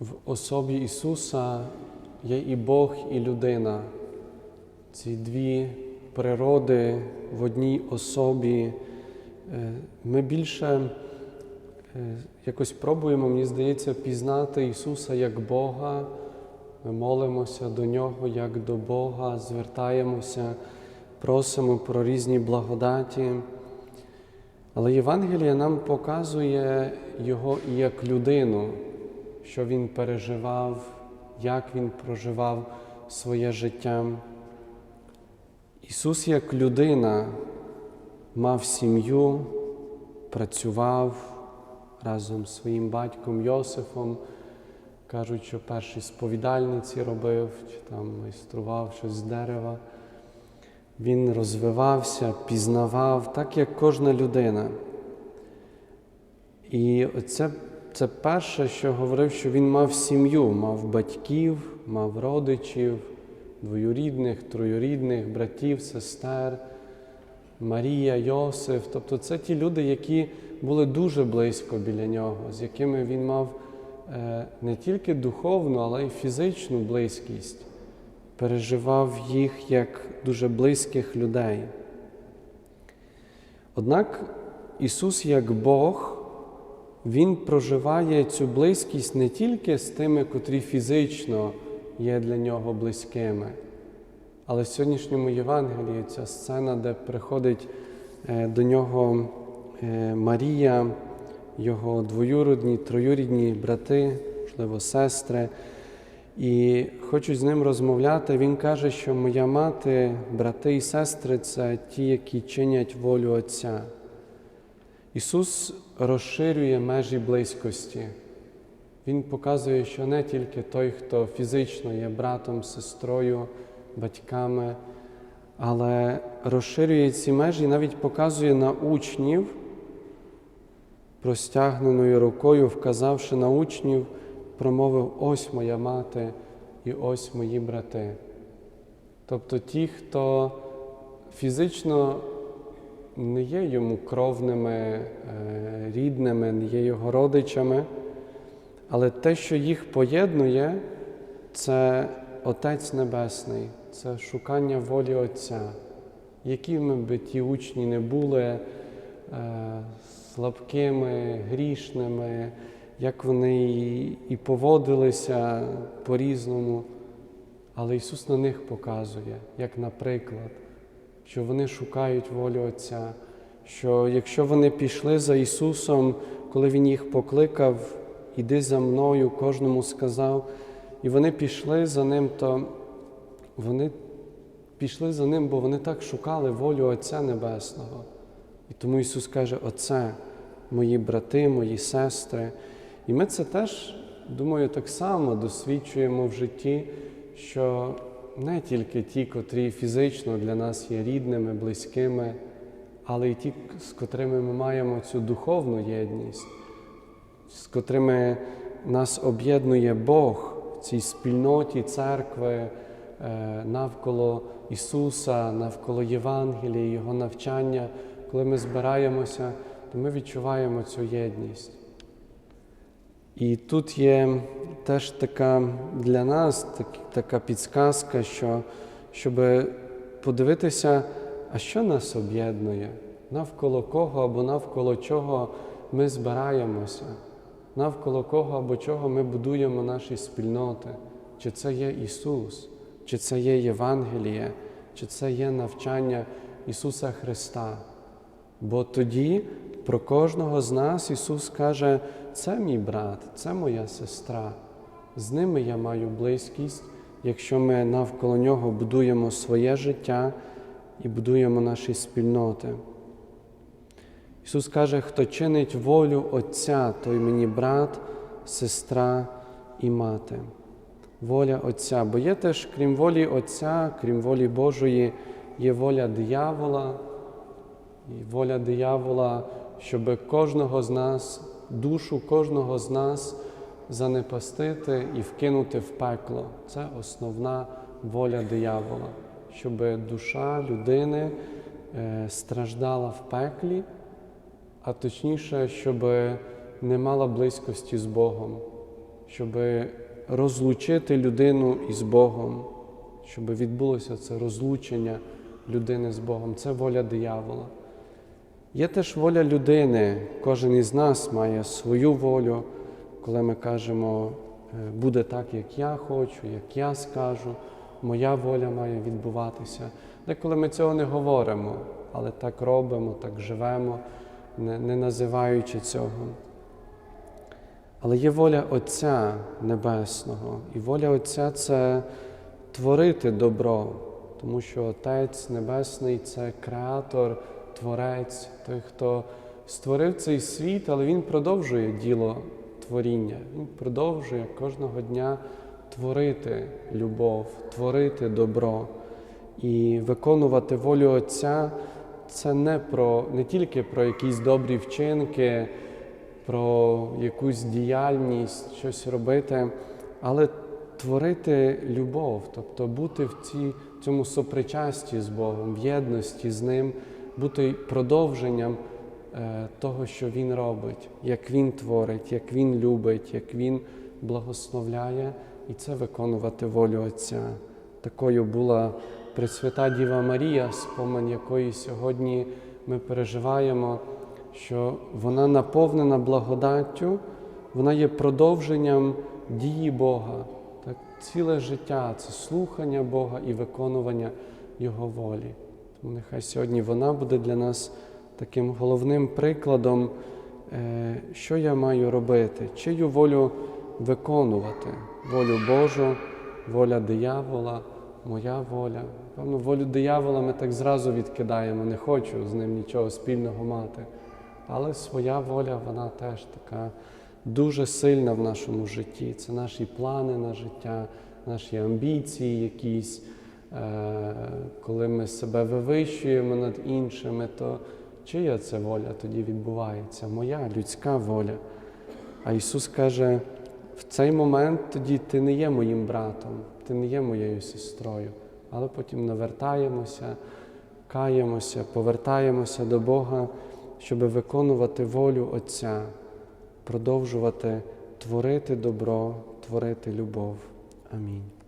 в особі Ісуса є і Бог, і людина. Ці дві природи в одній особі. Е, Ми більше е, якось пробуємо, мені здається, пізнати Ісуса як Бога. Ми молимося до Нього як до Бога, звертаємося, просимо про різні благодаті. Але Євангеліє нам показує Його і як людину, що Він переживав, як Він проживав своє життя. Ісус як людина мав сім'ю, працював разом з своїм батьком Йосифом, кажуть, що перші сповідальниці робив, чи там майстрував щось з дерева. Він розвивався, пізнавав, так як кожна людина. І це, це перше, що говорив, що він мав сім'ю, мав батьків, мав родичів, двоюрідних, троюрідних, братів, сестер, Марія, Йосиф. Тобто це ті люди, які були дуже близько біля нього, з якими він мав е, не тільки духовну, але й фізичну близькість переживав їх як дуже близьких людей. Однак Ісус, як Бог, Він проживає цю близькість не тільки з тими, котрі фізично є для нього близькими, але в сьогоднішньому Євангелії ця сцена, де приходить е, до нього е, Марія, його двоюродні, троюрідні брати, можливо, сестри. І хочуть з ним розмовляти. Він каже, що моя мати, брати і сестри це ті, які чинять волю Отця. Ісус розширює межі близькості. Він показує, що не тільки той, хто фізично є братом, сестрою, батьками, але розширює ці межі і навіть показує на учнів, простягненою рукою, вказавши на учнів промовив ось моя мати і ось мої брати. Тобто ті, хто фізично не є йому кровними, е, рідними, не є його родичами, але те, що їх поєднує, це Отець Небесний, це шукання волі Отця. Якими би ті учні не були е, слабкими, грішними, як вони і поводилися по-різному. Але Ісус на них показує, як наприклад, що вони шукають волю Отця, що якщо вони пішли за Ісусом, коли Він їх покликав, іди за мною, кожному сказав, і вони пішли за Ним, то вони пішли за Ним, бо вони так шукали волю Отця Небесного. І тому Ісус каже: Оце, мої брати, мої сестри. І ми це теж, думаю, так само досвідчуємо в житті, що не тільки ті, котрі фізично для нас є рідними, близькими, але й ті, з котрими ми маємо цю духовну єдність, з котрими нас об'єднує Бог в цій спільноті церкви е, навколо Ісуса, навколо Євангелія, Його навчання. Коли ми збираємося, то ми відчуваємо цю єдність. І тут є теж така для нас так, така підсказка, що, щоб подивитися, а що нас об'єднує, навколо кого або навколо чого ми збираємося, навколо кого або чого ми будуємо наші спільноти, чи це є Ісус, чи це є Євангеліє, чи це є навчання Ісуса Христа. Бо тоді про кожного з нас Ісус каже, це мій брат, це моя сестра. З ними я маю близькість, якщо ми навколо нього будуємо своє життя і будуємо наші спільноти. Ісус каже, хто чинить волю Отця, той мені брат, сестра і мати. Воля Отця. Бо є теж, крім волі Отця, крім волі Божої, є воля диявола. І воля диявола, щоб кожного з нас, душу кожного з нас занепастити і вкинути в пекло. Це основна воля диявола, щоб душа людини е, страждала в пеклі, а точніше, щоб не мала близькості з Богом, щоб розлучити людину із Богом, щоб відбулося це розлучення людини з Богом. Це воля диявола. Є теж воля людини. Кожен із нас має свою волю, коли ми кажемо, е, буде так, як я хочу, як я скажу, моя воля має відбуватися. Деколи ми цього не говоримо, але так робимо, так живемо, не, не називаючи цього. Але є воля Отця Небесного, і воля Отця це творити добро, тому що Отець Небесний це креатор, творець, той, хто створив цей світ, але Він продовжує діло творіння. Він продовжує кожного дня творити любов, творити добро. І виконувати волю Отця це не про не тільки про якісь добрі вчинки, про якусь діяльність, щось робити, але творити любов, тобто бути в цій, цьому сопричасті з Богом, в єдності з Ним, бути продовженням е, того, що Він робить, як Він творить, як Він любить, як Він благословляє, і це виконувати волю Отця. Такою була Пресвята Діва Марія, спомин якої сьогодні ми переживаємо, що вона наповнена благодаттю, вона є продовженням дії Бога. Так, Ціле життя це слухання Бога і виконування Його волі. Тому нехай сьогодні вона буде для нас таким головним прикладом, е, що я маю робити, чию волю виконувати, волю Божу, воля диявола, моя воля. Певно, волю диявола ми так зразу відкидаємо, не хочу з ним нічого спільного мати. Але своя воля, вона теж така дуже сильна в нашому житті. Це наші плани на життя, наші амбіції якісь. Коли ми себе вивищуємо над іншими, то чия це воля тоді відбувається? Моя людська воля. А Ісус каже, в цей момент тоді ти не є моїм братом, ти не є моєю сестрою, але потім навертаємося, каємося, повертаємося до Бога, щоб виконувати волю Отця, продовжувати творити добро, творити любов. Амінь.